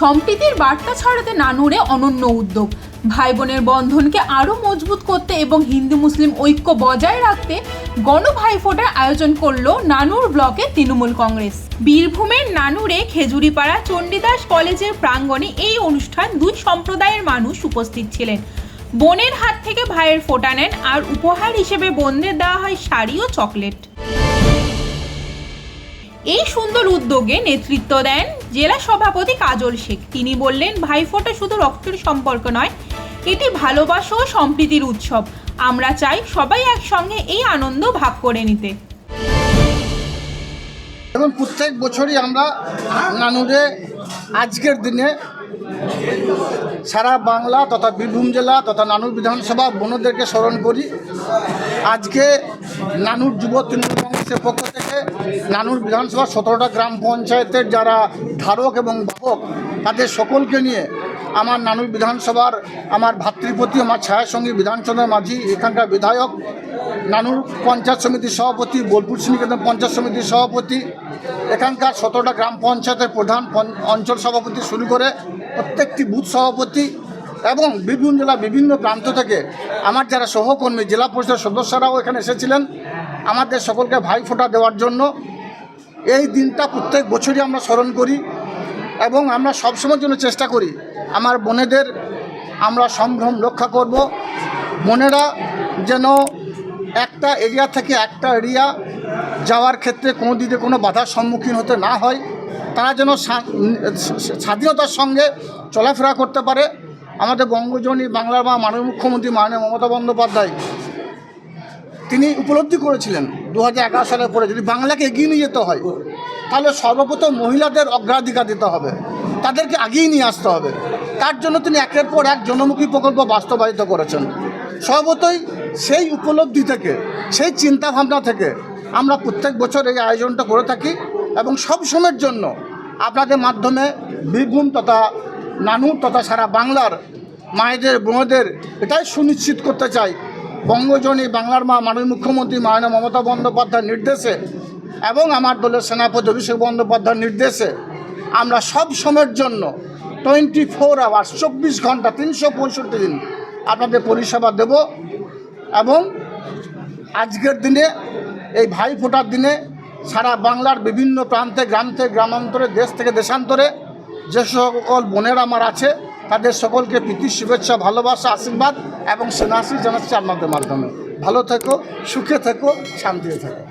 সম্প্রীতির বার্তা ছড়াতে নানুরে অনন্য উদ্যোগ। ভাই বোনের বন্ধনকে আরও মজবুত করতে এবং হিন্দু মুসলিম ঐক্য বজায় রাখতে গণ ভাইফোঁটার আয়োজন করল নানুর ব্লকে তৃণমূল কংগ্রেস। বীরভূমের নানুরে খেজুরিপাড়া চণ্ডীদাস কলেজের প্রাঙ্গণে এই অনুষ্ঠান দুই সম্প্রদায়ের মানুষ উপস্থিত ছিলেন। বোনের হাত থেকে ভাইয়ের ফোঁটা নেন আর উপহার হিসেবে বোনদের দেওয়া হয় শাড়ি ও চকলেট। এই সুন্দর উদ্যোগে নেতৃত্ব দেন জেলা সভাপতি কাজল শেখ। তিনি বললেন ভাইফোঁটা শুধু রক্তের সম্পর্ক নয়, এটি ভালোবাসা ও সম্প্রীতির উৎসব। আমরা চাই সবাই একসঙ্গে এই আনন্দ ভাগ করে নিতে। এবং প্রত্যেক বছরই আমরা নানুরে আজকের দিনে সারা বাংলা তথা বীরভূম জেলা তথা নানুর বিধানসভা বোনদেরকে স্মরণ করি। আজকে নানুর যুব তৃণমূল কংগ্রেসের পক্ষ থেকে নানুর বিধানসভা সতেরোটা গ্রাম পঞ্চায়েতের যারা ধারক এবং বাহক, তাদের সকলকে নিয়ে আমার নানুর বিধানসভার আমার ভাতৃপতি, আমার ছায়াসঙ্গী বিধানচন্দ্র মাঝি, এখানকার বিধায়ক নানুর পঞ্চায়েত সমিতির সভাপতি, বোলপুর শ্রীনিকেতন পঞ্চায়েত সমিতির সভাপতি, এখানকার সতেরোটা গ্রাম পঞ্চায়েতের প্রধান অঞ্চল সভাপতি শুরু করে প্রত্যেকটি বুথ সভাপতি এবং বীরভূম জেলা, বিভিন্ন প্রান্ত থেকে আমার যারা সহকর্মী, জেলা পরিষদের সদস্যরাও এখানে এসেছিলেন। আমাদের সকলকে ভাই ভাইফোঁটা দেওয়ার জন্য এই দিনটা প্রত্যেক বছরই আমরা স্মরণ করি এবং আমরা সবসময়ের জন্য চেষ্টা করি। আমার বোনেদের আমরা সম্ভ্রম রক্ষা করব। বোনেরা যেন একটা এরিয়া থেকে একটা এরিয়া যাওয়ার ক্ষেত্রে কোনো দিকে কোনো বাধার সম্মুখীন হতে না হয়। তারা যেন স্বাধীনতার সঙ্গে চলাফেরা করতে পারে। আমাদের বঙ্গজনী বাংলার মা মাননীয় মুখ্যমন্ত্রী মাননীয় মমতা বন্দ্যোপাধ্যায়, তিনি উপলব্ধি করেছিলেন দু হাজার এগারো সালের পরে যদি বাংলাকে এগিয়ে নিয়ে যেতে হয়, তাহলে সর্বপ্রথম মহিলাদের অগ্রাধিকার দিতে হবে, তাদেরকে আগিয়ে নিয়ে আসতে হবে। তার জন্য তিনি একের পর এক জনমুখী প্রকল্প বাস্তবায়িত করেছেন। সর্বতই সেই উপলব্ধি থেকে, সেই চিন্তাভাবনা থেকে আমরা প্রত্যেক বছর এই আয়োজনটা করে থাকি এবং সব সময়ের জন্য আপনাদের মাধ্যমে বীরভূম তথা নানুর তথা সারা বাংলার মায়েদের, বোনদের এটাই সুনিশ্চিত করতে চাই। বঙ্গজনী বাংলার মা, মাননীয় মুখ্যমন্ত্রী মায়না মমতা বন্দ্যোপাধ্যায়ের নির্দেশে এবং আমার দলের সেনাপতি অভিষেক বন্দ্যোপাধ্যায়ের নির্দেশে আমরা সব সময়ের জন্য টোয়েন্টি ফোর আওয়ার্স, চব্বিশ ঘণ্টা, তিনশো পঁয়ষট্টি দিন আপনাদের পরিষেবা দেব এবং আজকের দিনে, এই ভাই ফোটার দিনে সারা বাংলার বিভিন্ন প্রান্তে গ্রাম থেকে গ্রামান্তরে, দেশ থেকে দেশান্তরে যে সকল বোনের আমার আছে, তাদের সকলকে প্রীতি, শুভেচ্ছা, ভালোবাসা, আশীর্বাদ এবং সেনাশি জানাচ্ছি আপনাদের মাধ্যমে। ভালো থেকো, সুখে থেকো, শান্তিতে থেকো।